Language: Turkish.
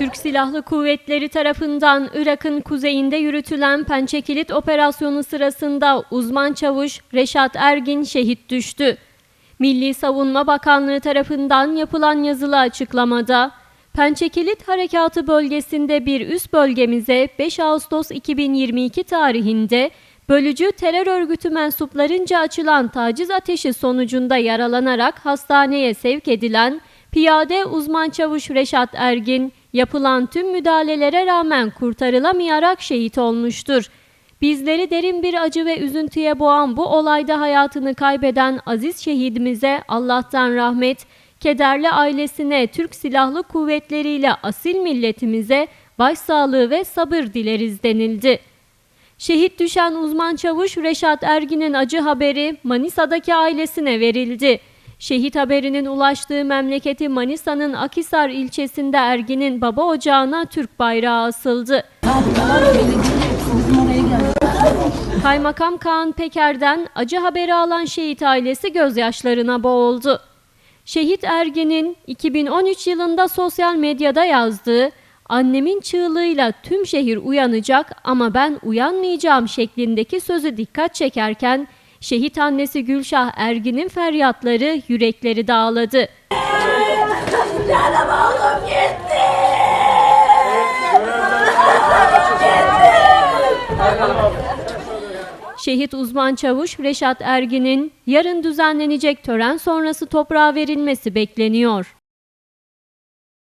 Silahlı Kuvvetleri tarafından Irak'ın kuzeyinde yürütülen Pençekilit operasyonu sırasında uzman çavuş Reşat Ergin şehit düştü. Milli Savunma Bakanlığı tarafından yapılan yazılı açıklamada, Pençekilit Harekatı bölgesinde bir üst bölgemize 5 Ağustos 2022 tarihinde bölücü terör örgütü mensuplarınca açılan taciz ateşi sonucunda yaralanarak hastaneye sevk edilen piyade uzman çavuş Reşat Ergin yapılan tüm müdahalelere rağmen kurtarılamayarak şehit olmuştur. Bizleri derin bir acı ve üzüntüye boğan bu olayda hayatını kaybeden aziz şehidimize Allah'tan rahmet, kederli ailesine, Türk Silahlı Kuvvetleri ile asil milletimize başsağlığı ve sabır dileriz denildi. Şehit düşen uzman çavuş Reşat Ergin'in acı haberi Manisa'daki ailesine verildi. Şehit haberinin ulaştığı memleketi Manisa'nın Akisar ilçesinde Ergin'in baba ocağına Türk bayrağı asıldı. Kaymakam Kaan Peker'den acı haberi alan şehit ailesi gözyaşlarına boğuldu. Şehit Ergin'in 2013 yılında sosyal medyada yazdığı annemin çığlığıyla tüm şehir uyanacak ama ben uyanmayacağım şeklindeki sözü dikkat çekerken şehit annesi Gülşah Ergin'in feryatları yürekleri dağladı. Şehit uzman çavuş Reşat Ergin'in yarın düzenlenecek tören sonrası toprağa verilmesi bekleniyor.